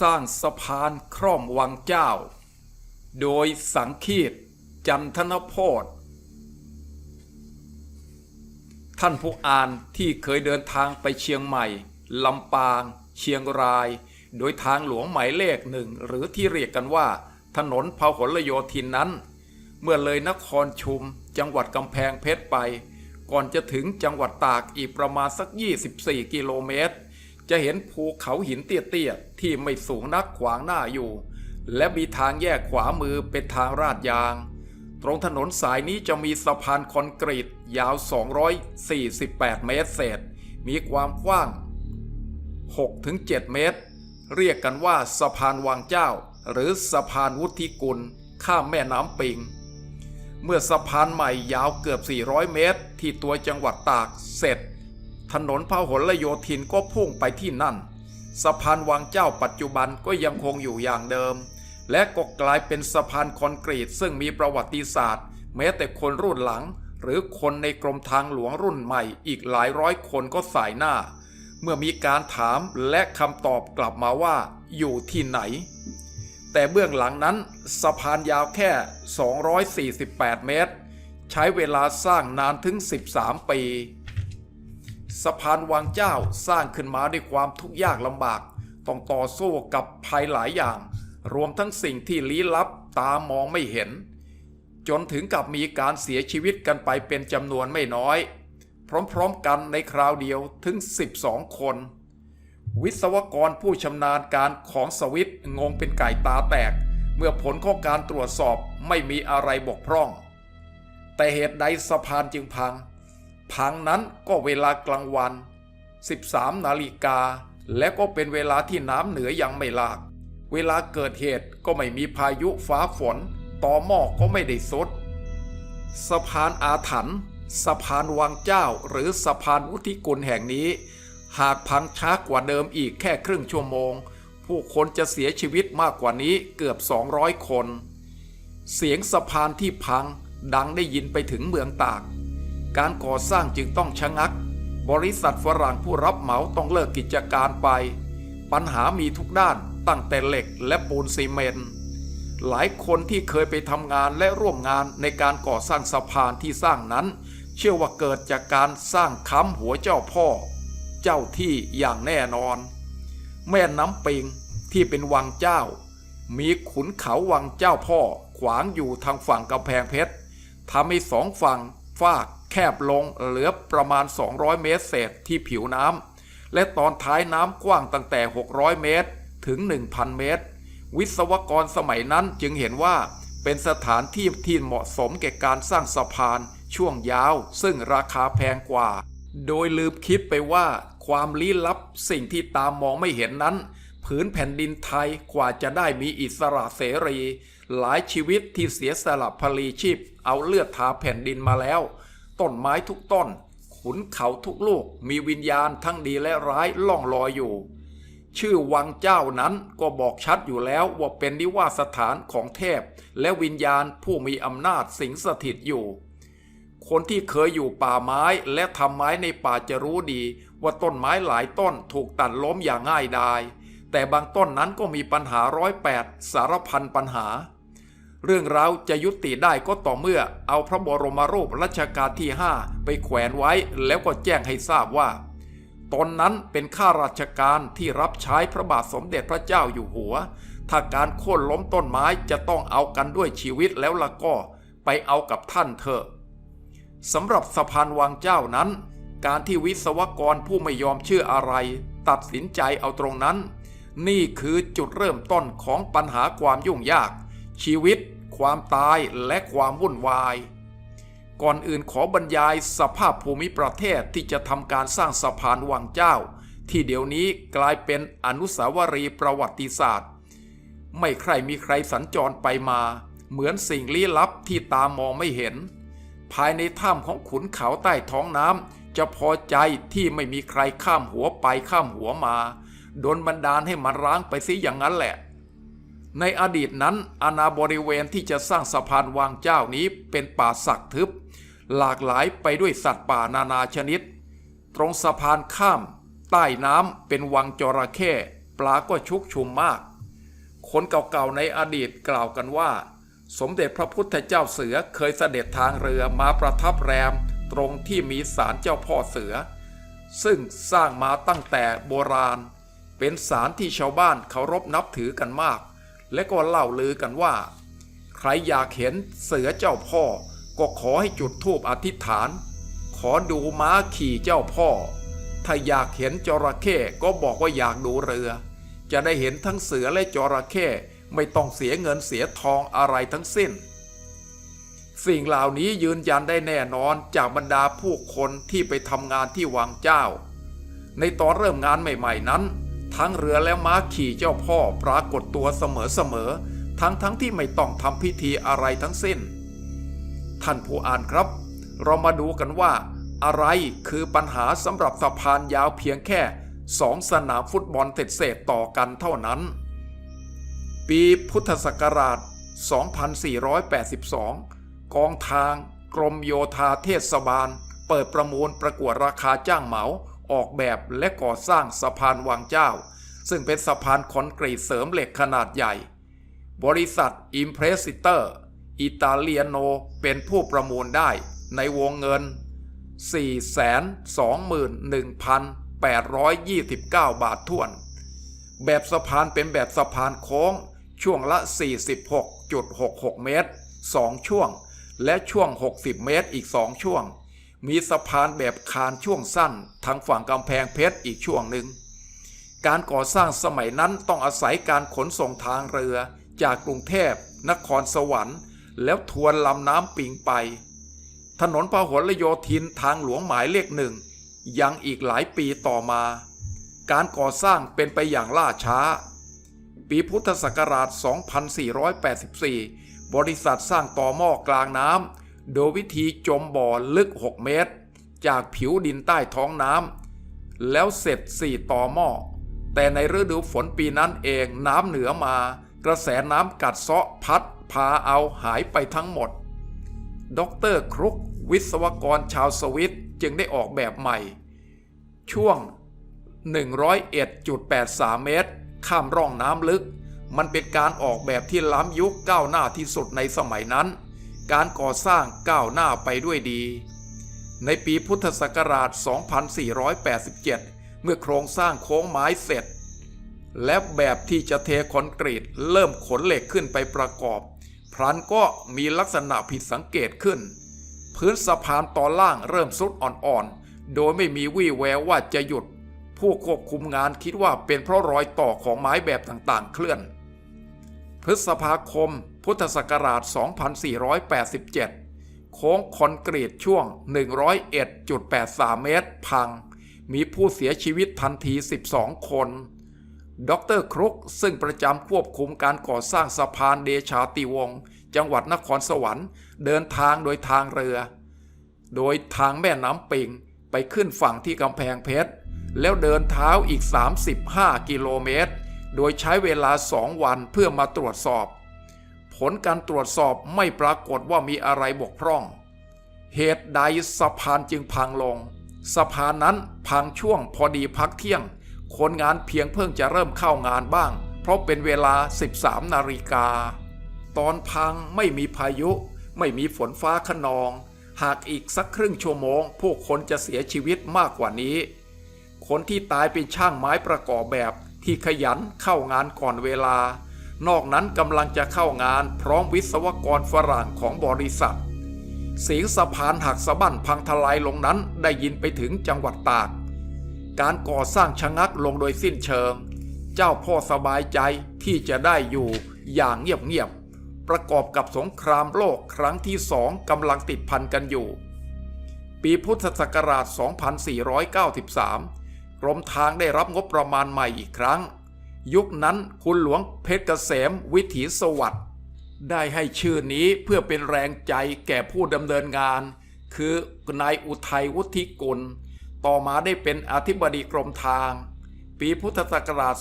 สร้างสะพานคร่อมวังเจ้า โดยสังคีตจันทนพธท่านผู้อ่านที่เคยเดินทางไปเชียงใหม่ ลำปาง เชียงราย โดยทางหลวงหมายเลขหนึ่ง หรือที่เรียกกันว่า ถนนพหลโยธินนั้น เมื่อเลยนครชุม จังหวัดกำแพงเพชรไป ก่อนจะถึงจังหวัดตากอีกประมาณสัก 24 กิโลเมตร จะเห็นภูเขาหินเตี้ยๆที่ไม่สูงนักขวางหน้าอยู่ และมีทางแยกขวามือเป็นทางราดยาง ตรงถนนสายนี้จะมีสะพานคอนกรีตยาว 248 เมตรเศษ มีความกว้าง 6-7 เมตร เรียกกันว่าสะพานวังเจ้า หรือสะพานวุฒิกุล ข้ามแม่น้ำปิง เมื่อสะพานใหม่ยาวเกือบ 400 เมตร ที่ตัวจังหวัดตากเสร็จ ถนนพหลโยธินก็พุ่งไปที่นั่น สะพานวังเจ้าปัจจุบันก็ยังคงอยู่อย่างเดิม และก็กลายเป็นสะพานคอนกรีตซึ่งมีประวัติศาสตร์ แม้แต่คนรุ่นหลัง หรือคนในกรมทางหลวงรุ่นใหม่อีกหลายร้อยคนก็สายหน้า เมื่อมีการถามและคำตอบกลับมาว่าอยู่ที่ไหน แต่เบื้องหลังนั้นสะพานยาวแค่ 248 เมตร ใช้เวลาสร้างนานถึง 13 ปี สะพานวังเจ้าสร้างขึ้นมาด้วยความทุกข์ยากลำบาก ต้องต่อสู้กับภัยหลายอย่าง รวมทั้งสิ่งที่ลี้ลับตามองไม่เห็น จนถึงกับมีการเสียชีวิตกันไปเป็นจำนวนไม่น้อย พร้อมๆกันในคราวเดียวถึง 12 คน วิศวกรผู้ชำนาญการของสวิตงงเป็นไก่ตาแตก เมื่อผลของการตรวจสอบไม่มีอะไรบกพร่อง แต่เหตุใดสะพานจึงพัง พังนั้นก็เวลากลางวัน 13 นาฬิกา และก็เป็นเวลาที่น้ำเหนือยังไม่หลาก เวลาเกิดเหตุก็ไม่มีพายุฟ้าฝนต่อหม้อก็ไม่ได้สดสะพานอาถรรพ์สะพานวังเจ้าหรือสะพานวุฒิกุลแห่งนี้ หากพังช้ากว่าเดิมอีกแค่ครึ่งชั่วโมง ผู้คนจะเสียชีวิตมากกว่านี้เกือบ 200 คน เสียงสะพานที่พังดังได้ยินไปถึงเมืองตาก การก่อสร้างจึงต้องชะงัก บริษัทฝรั่งผู้รับเหมาต้องเลิกกิจการไป ปัญหามีทุกด้านตั้งแต่เหล็กและปูนซีเมนต์หลายคนที่เคยไปทำงานและร่วมงานในการก่อสร้างสะพานที่สร้างนั้น เชื่อว่าเกิดจากการสร้างค้ำหัวเจ้าพ่อ เจ้าที่อย่างแน่นอน แม่น้ำปิงที่เป็นวังเจ้า มีขุนเขาวังเจ้าพ่อขวางอยู่ทางฝั่งกำแพงเพชรทำให้สองฝั่งฟาก แคบลงเหลือประมาณ 200 เมตรเศษที่ผิวน้ำและตอนท้ายน้ำกว้างตั้งแต่ 600 เมตรถึง 1,000 เมตร วิศวกรสมัยนั้นจึงเห็นว่าเป็นสถานที่ที่เหมาะสมแก่การสร้างสะพานช่วงยาว ซึ่งราคาแพงกว่า โดยลืมคิดไปว่าความลี้ลับสิ่งที่ตามมองไม่เห็นนั้น ผืนแผ่นดินไทยกว่าจะได้มีอิสระเสรี หลายชีวิตที่เสียสละพลีชีพ เอาเลือดทาแผ่นดินมาแล้ว ต้นไม้ทุกต้น ขุนเขาทุกลูกมีวิญญาณทั้งดีและร้ายล่องลอยอยู่ ชื่อวังเจ้านั้นก็บอกชัดอยู่แล้วว่าเป็นนิวาสถานของเทพ และวิญญาณผู้มีอำนาจสิงสถิตอยู่ คนที่เคยอยู่ป่าไม้และทำไม้ในป่าจะรู้ดี ว่าต้นไม้หลายต้นถูกตัดล้มอย่างง่ายดายแต่บางต้นนั้นก็มีปัญหาร้อยแปดสารพันปัญหา เรื่องราวจะยุติได้ก็ต่อเมื่อเอาพระบรมรูปรัชกาลที่ 5 ไปแขวนไว้แล้วก็แจ้งให้ทราบว่าตนนั้นเป็นข้าราชการที่รับใช้พระบาทสมเด็จพระเจ้าอยู่หัว ถ้าการโค่นล้มต้นไม้จะต้องเอากันด้วยชีวิตแล้วล่ะก็ ไปเอากับท่านเถอะสำหรับสะพานวังเจ้านั้น การที่วิศวกรผู้ไม่ยอมเชื่ออะไร ตัดสินใจเอาตรงนั้น นี่คือจุดเริ่มต้นของปัญหาความยุ่งยาก ชีวิต ความตายและความวุ่นวาย ก่อนอื่นขอบรรยายสภาพภูมิประเทศที่จะทำการสร้างสะพานวังเจ้า ที่เดี๋ยวนี้กลายเป็นอนุสาวรีย์ประวัติศาสตร์ ไม่ใครมีใครสัญจรไปมา เหมือนสิ่งลี้ลับที่ตามองไม่เห็น ภายในถ้ำของขุนเขาใต้ท้องน้ำจะพอใจที่ไม่มีใครข้ามหัวไปข้ามหัวมาโดนบันดาลให้มันร้างไปซิอย่างนั้นแหละ ในอดีตนั้นอาณาบริเวณที่จะสร้างสะพานวางเจ้านี้เป็นป่าสักทึบ หลากหลายไปด้วยสัตว์ป่านานาชนิด ตรงสะพานข้าม ใต้น้ำเป็นวังจระเข้ปลาก็ชุกชุมมาก คนเก่าๆในอดีตกล่าวกันว่า สมเด็จพระพุทธเจ้าเสือเคยเสด็จทางเรือมาประทับแรม ตรงที่มีศาลเจ้าพ่อเสือ ซึ่งสร้างมาตั้งแต่โบราณ เป็นศาลที่ชาวบ้านเคารพนับถือกันมาก และก็เล่าลือกันว่า ใครอยากเห็นเสือเจ้าพ่อ ก็ขอให้จุดธูปอธิษฐาน ขอดูม้าขี่เจ้าพ่อ ถ้าอยากเห็นจระเข้ก็บอกว่าอยากดูเรือ จะได้เห็นทั้งเสือและจระเข้ไม่ต้องเสียเงินเสียทองอะไรทั้งสิ้น สิ่งเหล่านี้ยืนยันได้แน่นอนจากบรรดาผู้คนที่ไปทำงานที่วังเจ้า ในตอนเริ่มงานใหม่ ๆนั้น ทั้งเรือและม้าขี่เจ้าพ่อปรากฏตัวเสมอๆ ทั้งๆทที่ไม่ต้องทำพิธีอะไรทั้งสิ้น ท่านผู้อ่านครับ เรามาดูกันว่า อะไรคือปัญหาสำหรับสะพานยาวเพียงแค่สองสนามฟุตบอลเศษต่อกันเท่านั้น ปีพุทธศักราช 2482 กองทางกรมโยธาเทศบาล เปิดประมูลประกวดราคาจ้างเหมา ออกแบบและก่อสร้างสะพานวังเจ้า ซึ่งเป็นสะพานคอนกรีตเสริมเหล็กขนาดใหญ่ บริษัทอิมเพรสซิเตอร์อิตาเลียโนเป็นผู้ประมูลได้ในวงเงิน 421,829 บาทถ้วน แบบสะพานเป็นแบบสะพานโค้ง ช่วงละ 46.66 เมตร 2 ช่วง และช่วง 60 เมตรอีก 2 ช่วง มีสะพานแบบคานช่วงสั้น ทางฝั่งกำแพงเพชรอีกช่วงหนึ่ง การก่อสร้างสมัยนั้นต้องอาศัยการขนส่งทางเรือจากกรุงเทพ นครสวรรค์ แล้วทวนลำน้ำปิงไป ถนนพหลโยธินทางหลวงหมายเลขหนึ่ง ยังอีกหลายปีต่อมา การก่อสร้างเป็นไปอย่างล่าช้า ปีพุทธศักราช 2484 บริษัทสร้างต่อหม้อกลางน้ำ โดยวิธีจมบ่อลึก 6 เมตร จากผิวดินใต้ท้องน้ำแล้วเสร็จ 4ต่อหม้อแต่ในฤดูฝนปีนั้นเองน้ำเหนือมา กระแสน้ำกัดเซาะพัด พาเอาหายไปทั้งหมด ดรครุกวิศวกรชาวสวิตจึงได้ออกแบบใหม่ ช่วง 101.83 เมตร ข้ามร่องน้ำลึก มันเป็นการออกแบบที่ล้ำยุคก้าวหน้าที่สุดในสมัยนั้น การก่อสร้างก้าวหน้าไปด้วยดี ในปีพุทธศักราช 2487 เมื่อโครงสร้างโค้งไม้เสร็จ และแบบที่จะเทคอนกรีตเริ่มขนเหล็กขึ้นไปประกอบ พลันก็มีลักษณะผิดสังเกตขึ้น พื้นสะพานตอนล่างเริ่มสุดอ่อนๆ โดยไม่มีวี่แววว่าจะหยุด ผู้ควบคุมงานคิดว่าเป็นเพราะรอยต่อของไม้แบบต่างๆ เคลื่อน พฤษภาคม พุทธศักราช 2487 โค้งคอนกรีตช่วง 101.83 เมตรพัง มีผู้เสียชีวิตทันที 12 คนดรครุกซึ่งประจำควบคุมการก่อสร้างสะพานเดชาติวงศ์จังหวัดนครสวรรค์เดินทางโดยทางเรือ โดยทางแม่น้ำปิงไปขึ้นฝั่งที่กำแพงเพชร แล้วเดินเท้าอีก 35 กิโลเมตร โดยใช้เวลาสองวันเพื่อมาตรวจสอบ ผลการตรวจสอบไม่ปรากฏว่ามีอะไรบกพร่อง เหตุใดสะพานจึงพังลง สะพานนั้นพังช่วงพอดีพักเที่ยง คนงานเพียงเพิ่งจะเริ่มเข้างานบ้าง เพราะเป็นเวลา 13 นาฬิกา ตอนพังไม่มีพายุ ไม่มีฝนฟ้าขนอง หากอีกสักครึ่งชั่วโมงผู้คนจะเสียชีวิตมากกว่านี้ คนที่ตายเป็นช่างไม้ประกอบแบบ ที่ขยันเข้างานก่อนเวลา นอกนั้นกำลังจะเข้างานพร้อมวิศวกรฝรั่งของบริษัท เสียงสะพานหักสะบั้นพังทลายลงนั้นได้ยินไปถึงจังหวัดตาก การก่อสร้างชะงักลงโดยสิ้นเชิง เจ้าพ่อสบายใจที่จะได้อยู่อย่างเงียบๆประกอบกับสงครามโลกครั้งที่สองกำลังติดพันกันอยู่ ปีพุทธศักราช 2493 กรมทางได้รับงบประมาณใหม่อีกครั้ง ยุคนั้นคุณหลวงเพชรเกษมวิถีสวัสดิ์ได้ให้ชื่อนี้เพื่อเป็นแรงใจแก่ผู้ดำเนินงาน คือนายอุทัยวุฒิกุล ต่อมาได้เป็นอธิบดีกรมทาง ปีพุทธศักราช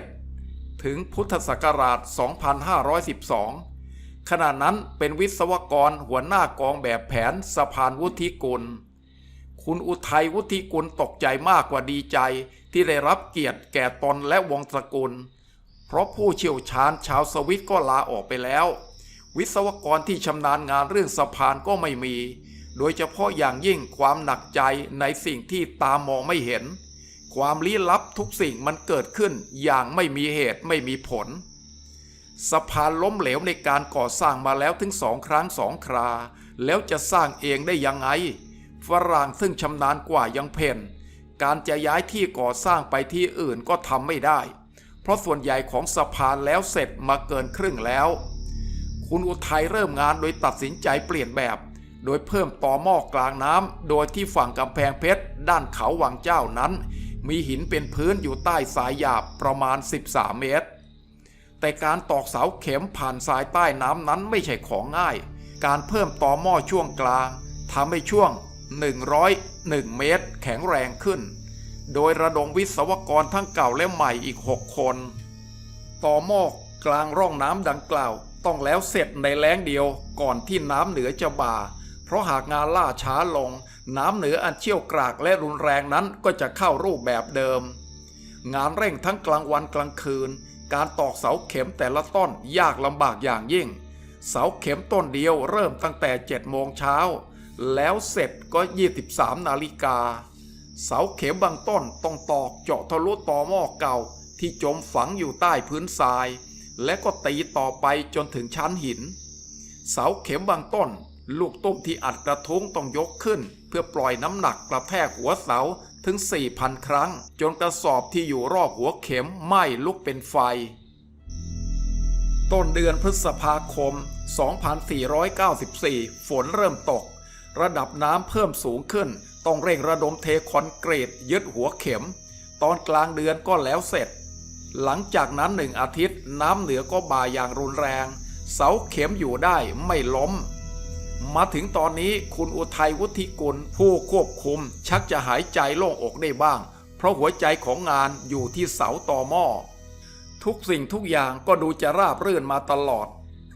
2507 ถึงพุทธศักราช 2512 ขณะนั้นเป็นวิศวกรหัวหน้ากองแบบแผนสะพานวุฒิกุล คุณอุทัยวุฒิกุลตกใจมากกว่าดีใจที่ได้รับเกียรติแก่ตนและวงตระกูล เพราะผู้เชี่ยวชาญชาวสวิตก็ลาออกไปแล้ว วิศวกรที่ชำนาญงานเรื่องสะพานก็ไม่มี โดยเฉพาะอย่างยิ่งความหนักใจในสิ่งที่ตามองไม่เห็น ความลี้ลับทุกสิ่งมันเกิดขึ้นอย่างไม่มีเหตุไม่มีผล สะพานล้มเหลวในการก่อสร้างมาแล้วถึงสองครั้งสองครา แล้วจะสร้างเองได้ยังไง ฝรั่งซึ่งชำนาญกว่ายังเพนการจะย้ายที่ก่อสร้างไปที่อื่นก็ทำไม่ได้ เพราะส่วนใหญ่ของสะพานแล้วเสร็จมาเกินครึ่งแล้ว คุณอุทัยเริ่มงานโดยตัดสินใจเปลี่ยนแบบ โดยเพิ่มต่อหม้อกลางน้ำโดยที่ฝั่งกำแพงเพชร ด้านเขาวังเจ้านั้น มีหินเป็นพื้นอยู่ใต้สายหยาบประมาณ 13 เมตร แต่การตอกเสาเข็มผ่านสายใต้น้ำนั้นไม่ใช่ของง่าย การเพิ่มต่อหม้อช่วงกลางทำให้ช่วง 101 เมตร แข็งแรงขึ้น โดยระดมวิศวกรทั้งเก่าและใหม่อีก 6 คน ต่อหม้อกลางร่องน้ำดังกล่าว ต้องแล้วเสร็จในแล้งเดียวก่อนที่น้ำเหนือจะบ่า เพราะหากงานล่าช้าลง น้ำเหนืออันเชี่ยวกรากและรุนแรงนั้นก็จะเข้ารูปแบบเดิม งานเร่งทั้งกลางวันกลางคืน การตอกเสาเข็มแต่ละต้นยากลำบากอย่างยิ่ง เสาเข็มต้นเดียวเริ่มตั้งแต่7โมงเช้า แล้วเสร็จก็ 23 นาฬิกา เสาเข็มบางต้นต้องตอกเจาะทะลุต่อหม้อเก่าที่จมฝังอยู่ใต้พื้นทราย และก็ตีต่อไปจนถึงชั้นหิน เสาเข็มบางต้น ลูกตุ้มที่อัดกระทุ้งต้องยกขึ้น เพื่อปล่อยน้ำหนักกระแทกหัวเสาถึง 4,000 ครั้ง จนกระสอบที่อยู่รอบหัวเข็มไหม้ลุกเป็นไฟ ต้นเดือนพฤษภาคม 2494 ฝนเริ่มตก ระดับน้ำเพิ่มสูงขึ้น ต้องเร่งระดมเทคอนกรีตยึดหัวเข็ม ตอนกลางเดือนก็แล้วเสร็จ หลังจากนั้นหนึ่งอาทิตย์น้ำเหนือก็บ่าอย่างรุนแรง เสาเข็มอยู่ได้ไม่ล้ม มาถึงตอนนี้คุณอุทัยวุฒิกุลผู้ควบคุม ชักจะหายใจโล่งอกได้บ้าง เพราะหัวใจของงานอยู่ที่เสาต่อหม้อทุกสิ่งทุกอย่างก็ดูจะราบรื่นมาตลอด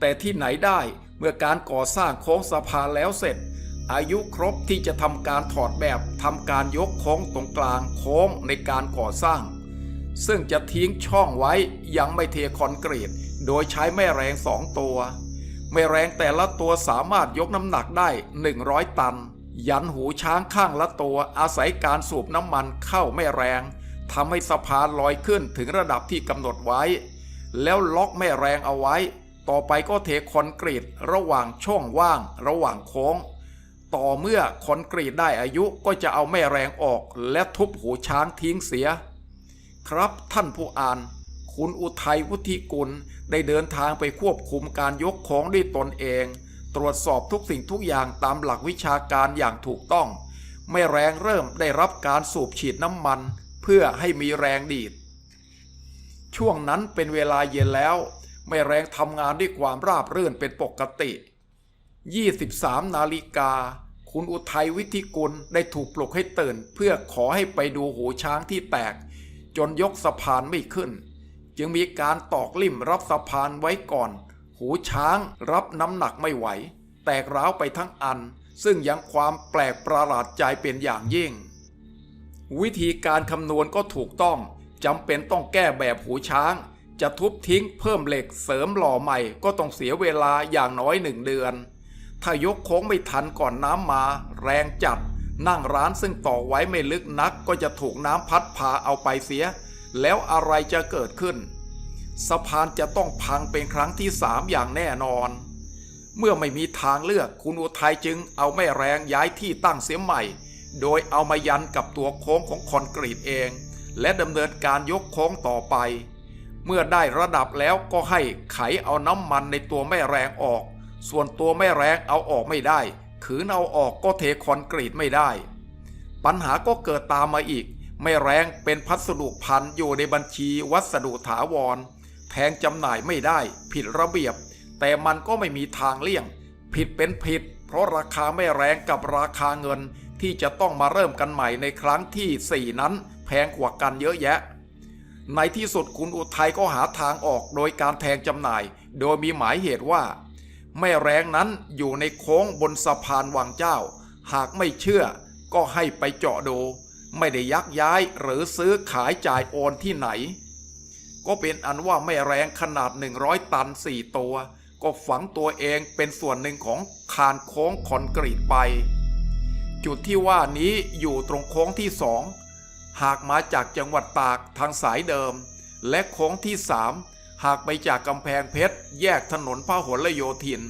แต่ที่ไหนได้เมื่อการก่อสร้างโค้งสะพานแล้วเสร็จ อายุครบที่จะทำการถอดแบบทำการยกโค้งตรงกลางโค้งในการก่อสร้าง ซึ่งจะทิ้งช่องไว้ยังไม่เทคอนกรีต โดยใช้แม่แรงสองตัว แม่แรงแต่ละตัวสามารถยกน้ำหนักได้ 100 ตัน ยันหูช้างข้างละตัวอาศัยการสูบน้ำมันเข้าแม่แรงทำให้สะพานลอยขึ้นถึงระดับที่กำหนดไว้ แล้วล็อกแม่แรงเอาไว้ ต่อไปก็เทคอนกรีตระหว่างช่องว่าง ระหว่างโค้ง ต่อเมื่อคอนกรีตได้อายุก็จะเอาแม่แรงออกและทุบหูช้างทิ้งเสีย ครับท่านผู้อ่าน คุณอุทัยวุฒิกุลได้เดินทางไปควบคุมการยกของด้วยตนเอง ตรวจสอบทุกสิ่งทุกอย่างตามหลักวิชาการอย่างถูกต้อง แม่แรงเริ่มได้รับการสูบฉีดน้ำมัน เพื่อให้มีแรงดีด ช่วงนั้นเป็นเวลาเย็นแล้ว แม่แรงทำงานด้วยความราบรื่นเป็นปกติ 23 นาฬิกา คุณอุทัยวิธิกุลได้ถูกปลุกให้ตื่น เพื่อขอให้ไปดูหูช้างที่แตก จนยกสะพานไม่ขึ้น จึงมีการตอกลิ่มรับสะพานไว้ก่อน หูช้างรับน้ำหนักไม่ไหว แตกร้าวไปทั้งอัน ซึ่งยังความแปลกประหลาดใจเป็นอย่างยิ่ง วิธีการคำนวณก็ถูกต้องจำเป็นต้องแก้แบบหูช้าง จะทุบทิ้งเพิ่มเหล็กเสริมหล่อใหม่ก็ต้องเสียเวลาอย่างน้อยหนึ่งเดือน ถ้ายกโค้งไม่ทันก่อนน้ำมา แรงจัด นั่งร้านซึ่งต่อไว้ไม่ลึกนักก็จะถูกน้ำพัดพาเอาไปเสีย แล้วอะไรจะเกิดขึ้น สะพานจะต้องพังเป็นครั้งที่สามอย่างแน่นอน เมื่อไม่มีทางเลือกคุณอุทัยจึงเอาแม่แรงย้ายที่ตั้งเสียใหม่ โดยเอามายันกับตัวโค้งของคอนกรีตเอง และดำเนินการยกโค้งต่อไปเมื่อได้ระดับแล้วก็ให้ไขเอาน้ำมันในตัวแม่แรงออก ส่วนตัวแม่แรงเอาออกไม่ได้ ขืนเอาออกก็เทคอนกรีตไม่ได้ ปัญหาก็เกิดตามมาอีกแม่แรงเป็นพัสดุพันอยู่ในบัญชีวัสดุถาวร แทงจำหน่ายไม่ได้ ผิดระเบียบ แต่มันก็ไม่มีทางเลี่ยง ผิดเป็นผิด เพราะราคาไม่แรงกับราคาเงินที่จะต้องมาเริ่มกันใหม่ในครั้งที่ 4 นั้นแพงกว่ากันเยอะแยะ ในที่สุดคุณอุทัยก็หาทางออกโดยการแทงจำหน่าย โดยมีหมายเหตุว่า แม่แรงนั้นอยู่ในโค้งบนสะพานวังเจ้า หากไม่เชื่อก็ให้ไปเจาะดู ไม่ได้ยักย้ายหรือซื้อขายจ่ายโอนที่ไหน ก็เป็นอันว่าไม่แรงขนาด 100 ตัน 4 ตัว ก็ฝังตัวเองเป็นส่วนหนึ่งของคานโค้งคอนกรีตไป จุดที่ว่านี้อยู่ตรงโค้งที่สองหากมาจากจังหวัดตากทางสายเดิม และโค้งที่สาม หากไปจากกำแพงเพชร แยกถนนพหลโยธิน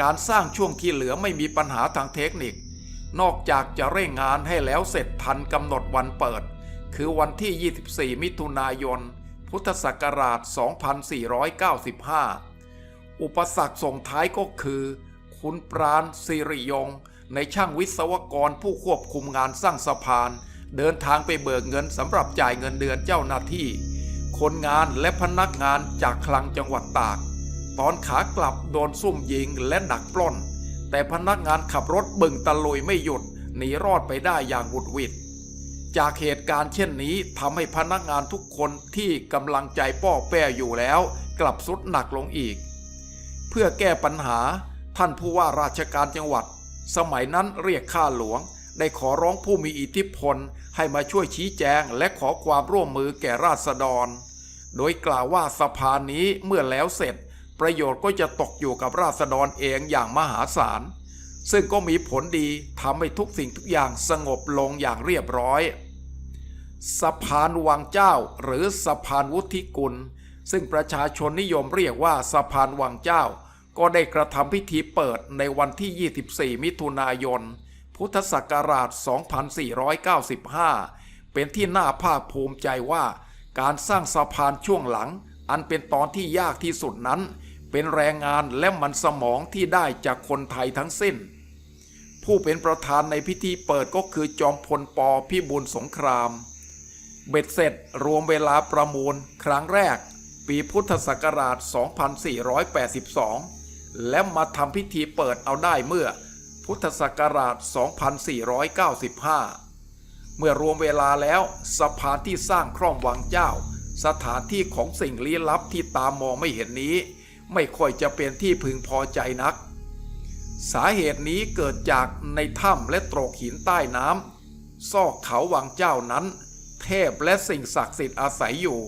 การสร้างช่วงที่เหลือไม่มีปัญหาทางเทคนิค นอกจากจะเร่งงานให้แล้วเสร็จทันกำหนดวันเปิด คือวันที่ 24 มิถุนายน พุทธศักราช 2495 อุปสรรคส่งท้ายก็คือ คุณปราณสิริยง ในช่างวิศวกรผู้ควบคุมงานสร้างสะพาน เดินทางไปเบิกเงินสำหรับจ่ายเงินเดือนเจ้าหน้าที่ คนงานและพนักงานจากคลังจังหวัดตาก ตอนขากลับโดนซุ่มยิงและดักปล้น แต่พนักงานขับรถบึงตะลุยไม่หยุดหนีรอดไปได้อย่างบุดหวิดจากเหตุการณ์เช่นนี้ทำให้พนักงานทุกคนที่กำลังใจป้อแป้อยู่แล้ว กลับสุดหนักลงอีก เพื่อแก้ปัญหาท่านผู้ว่าราชการจังหวัด สมัยนั้นเรียกข้าหลวง ได้ขอร้องผู้มีอิทธิพลให้มาช่วยชี้แจงและขอความร่วมมือแก่ราษฎร โดยกล่าวว่าสะพานนี้เมื่อแล้วเสร็จ ประโยชน์ก็จะตกอยู่กับราษฎรเองอย่างมหาศาล ซึ่งก็มีผลดีทำให้ทุกสิ่งทุกอย่างสงบลงอย่างเรียบร้อยสะพานวังเจ้าหรือสะพานวุฒิกุล ซึ่งประชาชนนิยมเรียกว่าสะพานวังเจ้า ก็ได้กระทำพิธีเปิดในวันที่ 24 มิถุนายน พุทธศักราช 2495 เป็นที่น่าภาคภูมิใจว่า การสร้างสะพานช่วงหลัง อันเป็นตอนที่ยากที่สุดนั้น เป็นแรงงานและมันสมองที่ได้จากคนไทยทั้งสิ้น ผู้เป็นประธานในพิธีเปิดก็คือจอมพลปพิบูลสงคราม เบ็ดเสร็จรวมเวลาประมูลครั้งแรก ปีพุทธศักราช 2482 และมาทำพิธีเปิดเอาได้เมื่อ พุทธศักราช 2495 เมื่อรวมเวลาแล้วสะพานที่สร้างคร่อมวังเจ้า สถานที่ของสิ่งลี้ลับที่ตามมองไม่เห็นนี้ ไม่ค่อยจะเป็นที่พึงพอใจนัก สาเหตุนี้เกิดจากในถ้ำและโตรกหินใต้น้ำซอกเขาวังเจ้านั้น เทพและสิ่งศักดิ์สิทธิ์อาศัยอยู่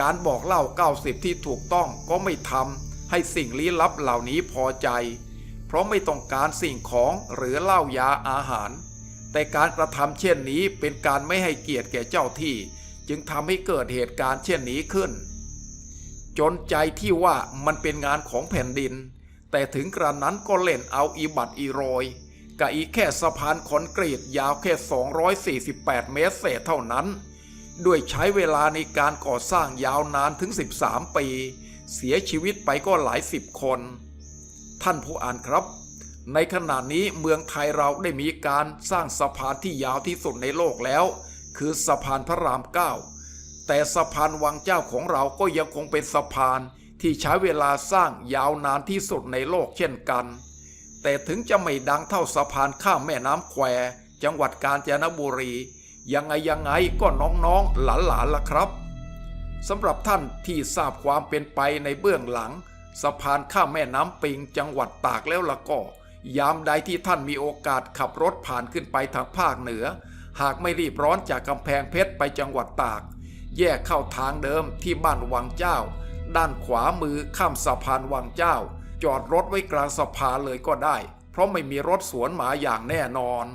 การบอกเล่า 90 ที่ถูกต้องก็ไม่ทำให้สิ่งลี้ลับเหล่านี้พอใจ เพราะไม่ต้องการสิ่งของหรือเหล้ายาอาหาร แต่การกระทำเช่นนี้เป็นการไม่ให้เกียรติแก่เจ้าที่ จึงทำให้เกิดเหตุการณ์เช่นนี้ขึ้น จนใจที่ว่ามันเป็นงานของแผ่นดิน แต่ถึงกระนั้นก็เล่นเอาอีบัตอีโรยกับอีแค่สะพานคอนกรีตยาวแค่ 248 เมตรเศษเท่านั้น ด้วยใช้เวลาในการก่อสร้างยาวนานถึง 13 ปี เสียชีวิตไปก็หลายสิบคน ท่านผู้อ่านครับ ในขณะนี้เมืองไทยเราได้มีการสร้างสะพานที่ยาวที่สุดในโลกแล้ว คือสะพานพระรามเก้าแต่สะพานวังเจ้าของเราก็ยังคงเป็นสะพานที่ใช้เวลาสร้างยาวนานที่สุดในโลกเช่นกัน แต่ถึงจะไม่ดังเท่าสะพานข้ามแม่น้ำแควจังหวัดกาญจนบุรี ยังไงยังไงก็น้องๆหลานๆล่ะครับสำหรับท่านที่ทราบความเป็นไปในเบื้องหลัง สะพานข้ามแม่น้ำปิงจังหวัดตากแล้วละก็ ยามใดที่ท่านมีโอกาสขับรถผ่านขึ้นไปทางภาคเหนือ หากไม่รีบร้อนจากกำแพงเพชรไปจังหวัดตาก แยกเข้าทางเดิมที่บ้านวังเจ้า ด้านขวามือข้ามสะพานวังเจ้า จอดรถไว้กลางสะพานเลยก็ได้ เพราะไม่มีรถสวนหมาอย่างแน่นอน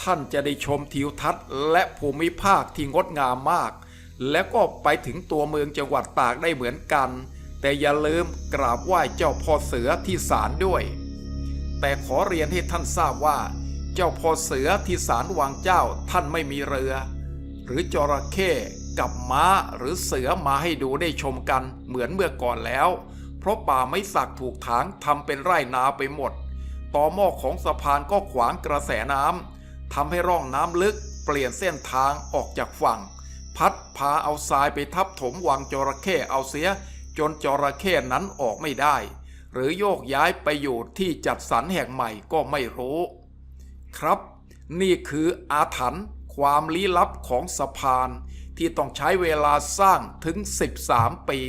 ท่านจะได้ชมทิวทัศน์ และภูมิภาคที่งดงามมาก และก็ไปถึงตัวเมืองจังหวัดตากได้เหมือนกัน แต่อย่าลืมกราบไหว้เจ้าพ่อเสือที่ศาลด้วย แต่ขอเรียนให้ท่านทราบว่า เจ้าพ่อเสือที่ศาลวังเจ้าท่านไม่มีเรือ หรือจระเข้กับม้าหรือเสือมาให้ดูได้ชมกันเหมือนเมื่อก่อนแล้ว เพราะป่าไม้สักถูกถางทำเป็นไร่นาไปหมดต่อหม้อของสะพานก็ขวางกระแสน้ำทำให้ร่องน้ำลึกเปลี่ยนเส้นทางออกจากฝั่ง พัดพาเอาทรายไปทับถมวังจระเข้เอาเสีย จนจระเข้นั้นออกไม่ได้ หรือโยกย้ายไปอยู่ที่จัดสรรแห่งใหม่ก็ไม่รู้ ครับ นี่คืออาถรรพ์ความลี้ลับของสะพานที่ต้องใช้เวลาสร้างถึง 13 ปี